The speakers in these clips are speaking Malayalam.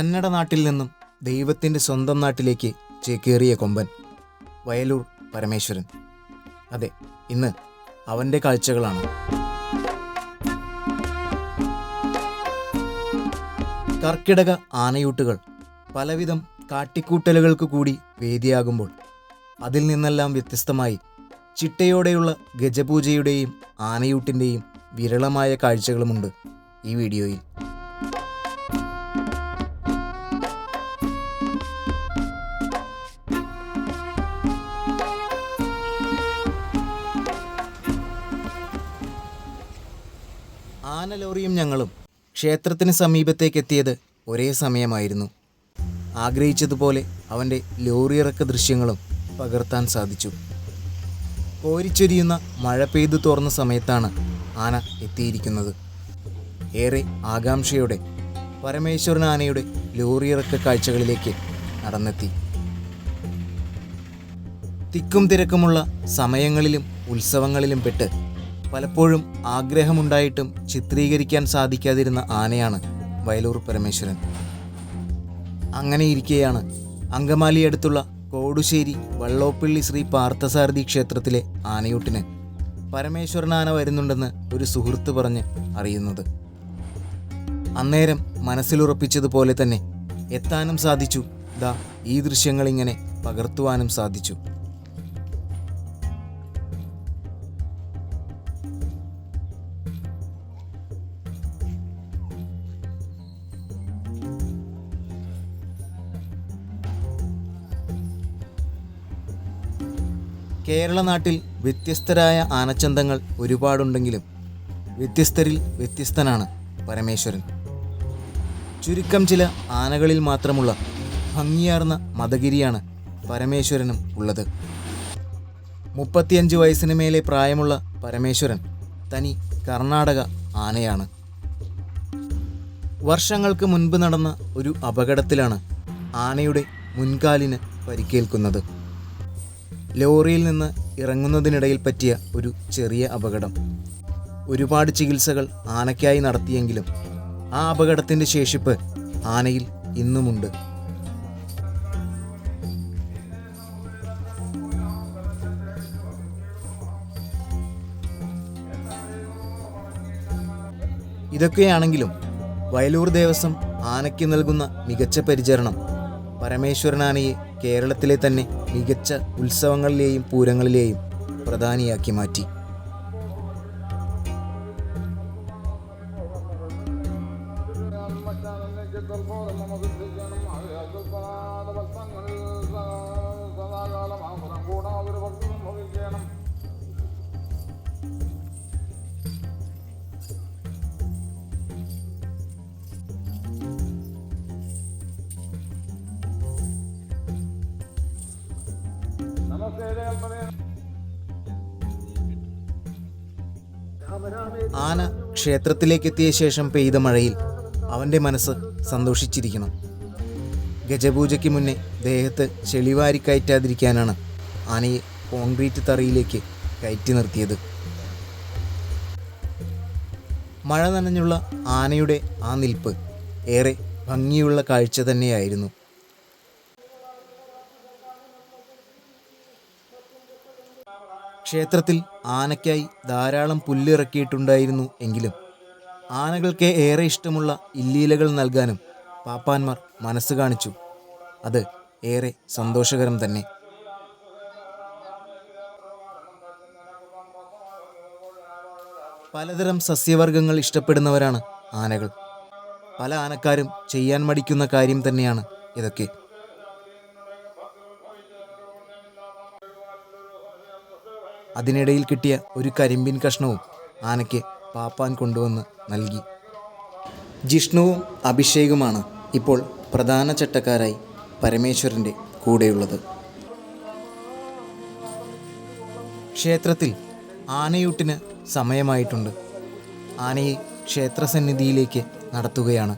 കന്നഡ നാട്ടിൽ നിന്നും ദൈവത്തിന്റെ സ്വന്തം നാട്ടിലേക്ക് ചേക്കേറിയ കൊമ്പൻ വയലൂർ പരമേശ്വരൻ. അതെ ഇന്ന് അവന്റെ കാഴ്ചകളാണ്. കർക്കിടക ആനയൂട്ടുകൾ പലവിധം കാട്ടിക്കൂട്ടലുകൾക്ക് കൂടി വേദിയാകുമ്പോൾ അതിൽ നിന്നെല്ലാം വ്യത്യസ്തമായി ചിട്ടയോടെയുള്ള ഗജപൂജയുടെയും ആനയൂട്ടിന്റെയും വിരളമായ കാഴ്ചകളുമുണ്ട് ഈ വീഡിയോയിൽ. ആന ലോറിയും ഞങ്ങളും ക്ഷേത്രത്തിന് സമീപത്തേക്ക് എത്തിയത് ഒരേ സമയമായിരുന്നു. ആഗ്രഹിച്ചതുപോലെ അവന്റെ ലോറിയിറക്ക ദൃശ്യങ്ങളും പകർത്താൻ സാധിച്ചു. കോരിച്ചൊരിയുന്ന മഴ പെയ്തു തോർന്ന സമയത്താണ് ആന എത്തിയിരിക്കുന്നത്. ഏറെ ആകാംക്ഷയോടെ പരമേശ്വരൻ ആനയുടെ ലോറിയിറക്ക കാഴ്ചകളിലേക്ക് നടന്നെത്തി. തിക്കും തിരക്കുമുള്ള സമയങ്ങളിലും ഉത്സവങ്ങളിലും പെട്ട് പലപ്പോഴും ആഗ്രഹമുണ്ടായിട്ടും ചിത്രീകരിക്കാൻ സാധിക്കാതിരുന്ന ആനയാണ് വയലൂർ പരമേശ്വരൻ. അങ്ങനെയിരിക്കെയാണ് അങ്കമാലി അടുത്തുള്ള കോടുശ്ശേരി വള്ളോപ്പള്ളി ശ്രീ പാർത്ഥസാരഥി ക്ഷേത്രത്തിലെ ആനയൂട്ടിന് പരമേശ്വരൻ ആന വരുന്നുണ്ടെന്ന് ഒരു സുഹൃത്ത് പറഞ്ഞ് അറിയുന്നത്. അന്നേരം മനസ്സിലുറപ്പിച്ചതുപോലെ തന്നെ എത്താനും സാധിച്ചു. ദാ ഈ ദൃശ്യങ്ങളിങ്ങനെ പകർത്തുവാനും സാധിച്ചു. കേരള നാട്ടിൽ വ്യത്യസ്തരായ ആനച്ചന്തങ്ങൾ ഒരുപാടുണ്ടെങ്കിലും വ്യത്യസ്തരിൽ വ്യത്യസ്തനാണ് പരമേശ്വരൻ. ചുരുക്കം ചില ആനകളിൽ മാത്രമുള്ള ഭംഗിയാർന്ന മതഗിരിയാണ് പരമേശ്വരനും ഉള്ളത്. മുപ്പത്തിയഞ്ച് വയസ്സിന് മേലെ പ്രായമുള്ള പരമേശ്വരൻ തനി കർണാടക ആനയാണ്. വർഷങ്ങൾക്ക് മുൻപ് നടന്ന ഒരു അപകടത്തിലാണ് ആനയുടെ മുൻകാലിന് പരിക്കേൽക്കുന്നത്. ലോറിയിൽ നിന്ന് ഇറങ്ങുന്നതിനിടയിൽ പറ്റിയ ഒരു ചെറിയ അപകടം. ഒരുപാട് ചികിത്സകൾ ആനയ്ക്കായി നടത്തിയെങ്കിലും ആ അപകടത്തിന്റെ ശേഷിപ്പ് ആനയിൽ ഇന്നുമുണ്ട്. ഇതൊക്കെയാണെങ്കിലും വയലൂർ ദേവസ്വം ആനയ്ക്ക് നൽകുന്ന മികച്ച പരിചരണം പരമേശ്വരൻ ആനയെ കേരളത്തിലെ തന്നെ മികച്ച ഉത്സവങ്ങളിലെയും പൂരങ്ങളിലെയും പ്രധാനിയാക്കി മാറ്റി. ആന ക്ഷേത്രത്തിലേക്ക് എത്തിയ ശേഷം പെയ്ത മഴയിൽ അവന്റെ മനസ്സ് സന്തോഷിച്ചിരിക്കണം ഗജപൂജയ്ക്ക് മുന്നേ ദേഹത്ത് ചെളിവാരി കയറ്റാതിരിക്കാനാണ് ആനയെ കോൺക്രീറ്റ് തറയിലേക്ക് കയറ്റി നിർത്തിയത്. മഴ നനഞ്ഞുള്ള ആനയുടെ ആ നിൽപ്പ് ഏറെ ഭംഗിയുള്ള കാഴ്ച തന്നെയായിരുന്നു. ക്ഷേത്രത്തിൽ ആനയ്ക്കായി ധാരാളം പുല്ലിറക്കിയിട്ടുണ്ടായിരുന്നു എങ്കിലും ആനകൾക്ക് ഏറെ ഇഷ്ടമുള്ള ഇല്ലീലകൾ നൽകാനും പാപ്പാന്മാർ മനസ്സ് കാണിച്ചു. അത് ഏറെ സന്തോഷകരം തന്നെ. പലതരം സസ്യവർഗങ്ങൾ ഇഷ്ടപ്പെടുന്നവരാണ് ആനകൾ. പല ആനക്കാരും ചെയ്യാൻ മടിക്കുന്ന കാര്യം തന്നെയാണ് ഇതൊക്കെ. അതിനിടയിൽ കിട്ടിയ ഒരു കരിമ്പിൻ കഷ്ണവും ആനയ്ക്ക് പാപ്പാൻ കൊണ്ടുവന്ന് നൽകി. ജിഷ്ണുവും അഭിഷേകുമാണ് ഇപ്പോൾ പ്രധാന ചട്ടക്കാരായി പരമേശ്വരന്റെ കൂടെയുള്ളത്. ക്ഷേത്രത്തിൽ ആനയൂട്ടിന് സമയമായിട്ടുണ്ട്. ആനയെ ക്ഷേത്രസന്നിധിയിലേക്ക് നടത്തുകയാണ്.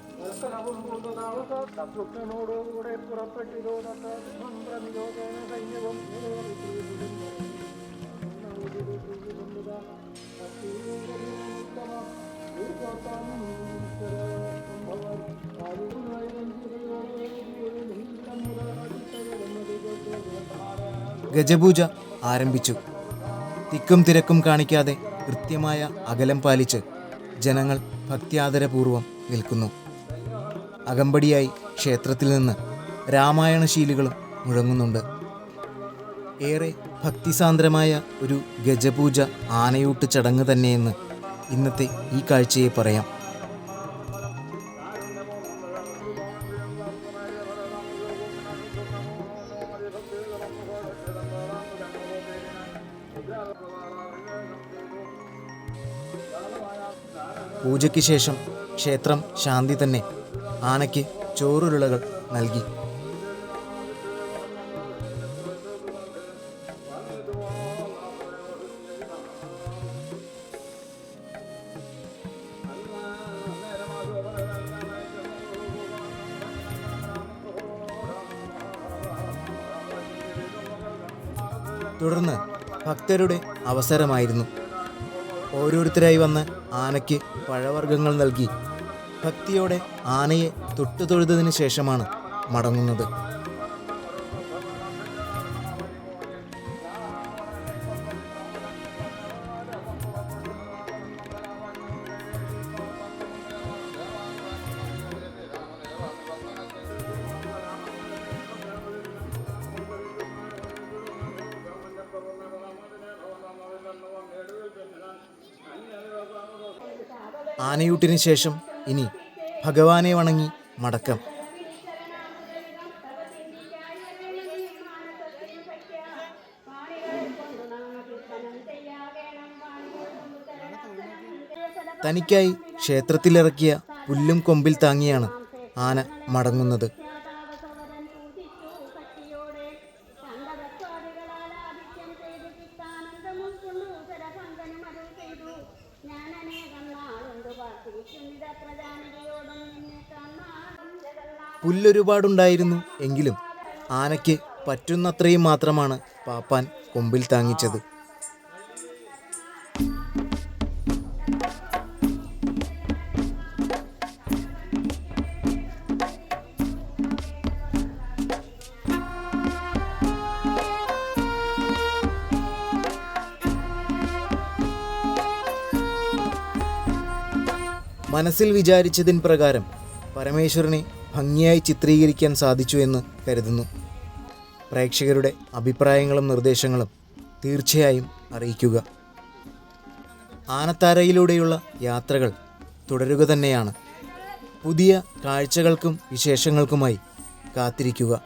ഗജപൂജ ആരംഭിച്ചു. തിക്കും തിരക്കും കാണിക്കാതെ കൃത്യമായ അകലം പാലിച്ച് ജനങ്ങൾ ഭക്തിയാദരപൂർവം നിൽക്കുന്നു. അകമ്പടിയായി ക്ഷേത്രത്തിൽ നിന്ന് രാമായണ ശീലുകളും മുഴങ്ങുന്നുണ്ട്. ഏറെ ഭക്തിസാന്ദ്രമായ ഒരു ഗജപൂജ ആനയൂട്ട് ചടങ്ങ് തന്നെയെന്ന് ഇന്നത്തെ ഈ കാഴ്ചയെ പറയാം. പൂജയ്ക്ക് ശേഷം ക്ഷേത്രം ശാന്തി തന്നെ ആനയ്ക്ക് ചോറുരുളകൾ നൽകി. തുടർന്ന് ഭക്തരുടെ അവസരമായിരുന്നു. ഓരോരുത്തരായി വന്ന് ആനയ്ക്ക് പഴവർഗങ്ങൾ നൽകി. ഭക്തിയോടെ ആനയെ തൊട്ടു തൊഴുതതിനു ശേഷമാണ് മടങ്ങുന്നത്. ആനയൂട്ടിന് ശേഷം ഇനി ഭഗവാനെ വണങ്ങി മടക്കം. തനിക്കായി ക്ഷേത്രത്തിലിറക്കിയ പുല്ലും കൊമ്പിൽ താങ്ങിയാണ് ആന മടങ്ങുന്നത്. പുല്ലൊരുപാടുണ്ടായിരുന്നു എങ്കിലും ആനയ്ക്ക് പറ്റുന്നത്രയും മാത്രമാണ് പാപ്പാൻ കൊമ്പിൽ താങ്ങിച്ചത്. മനസ്സിൽ വിചാരിച്ചതിൻ പ്രകാരം പരമേശ്വരനെ ഭംഗിയായി ചിത്രീകരിക്കാൻ സാധിച്ചു എന്ന് കരുതുന്നു. പ്രേക്ഷകരുടെ അഭിപ്രായങ്ങളും നിർദ്ദേശങ്ങളും തീർച്ചയായും അറിയിക്കുക. ആനത്താരയിലൂടെയുള്ള യാത്രകൾ തുടരുക തന്നെയാണ്. പുതിയ കാഴ്ചകൾക്കും വിശേഷങ്ങൾക്കുമായി കാത്തിരിക്കുക.